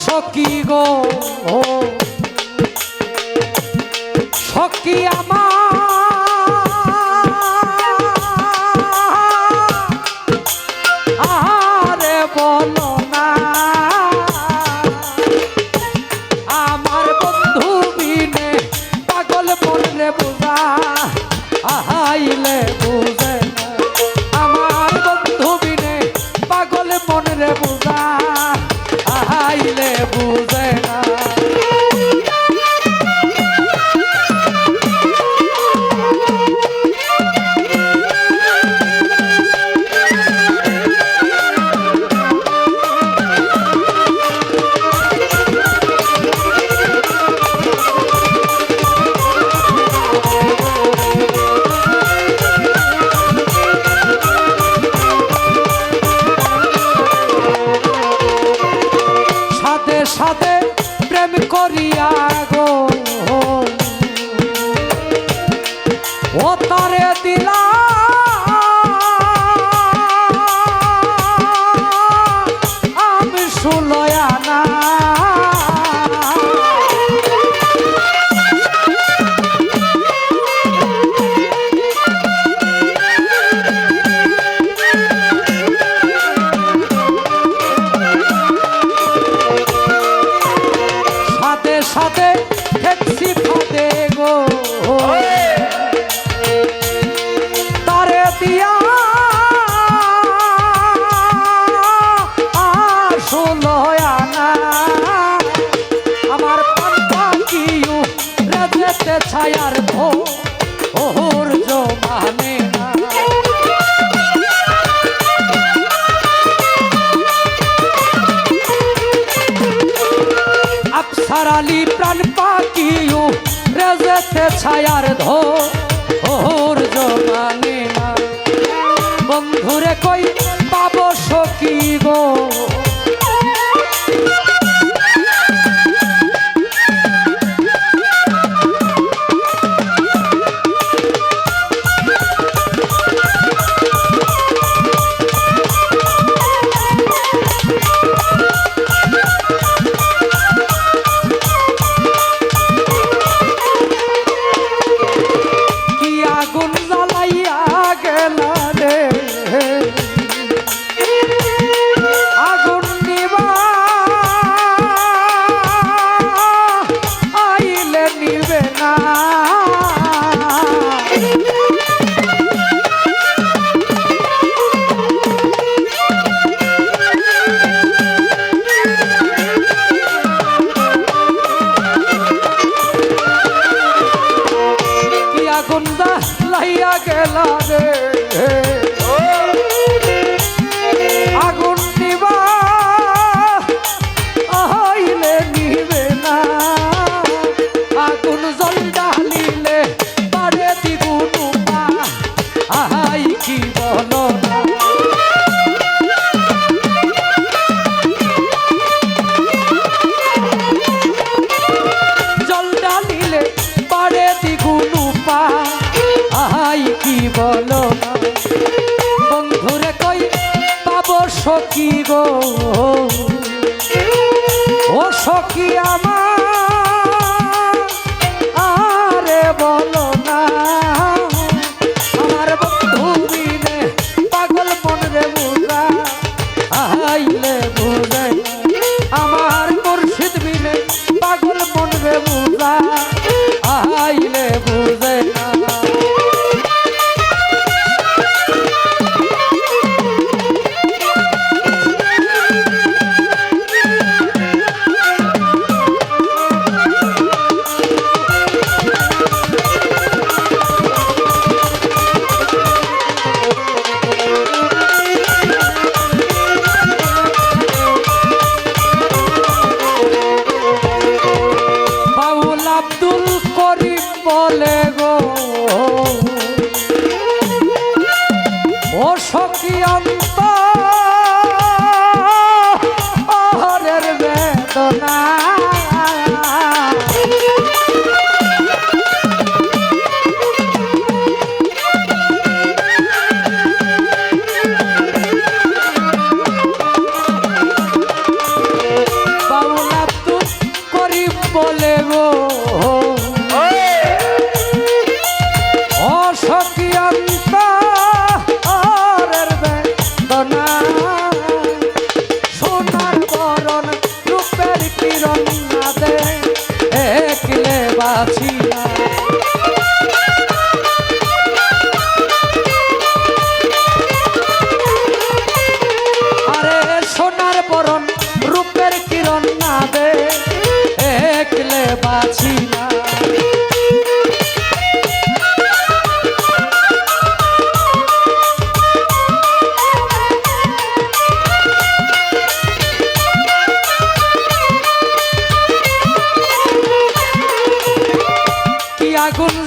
সকি গো সকি আমার ছায়ার ভোর মানে না। আফসার আলী প্রাণ পাকিও রেজেতে ছায়ার ধোর জমানে না। বন্ধুরে কই লাইয়া গেলা রে। সখী গো ও সখী আমার। বলে গো। ও সকি অন্ত অহরের বেদনা। বলে গো। কিরণ না দে একলে বাছি না। আগুন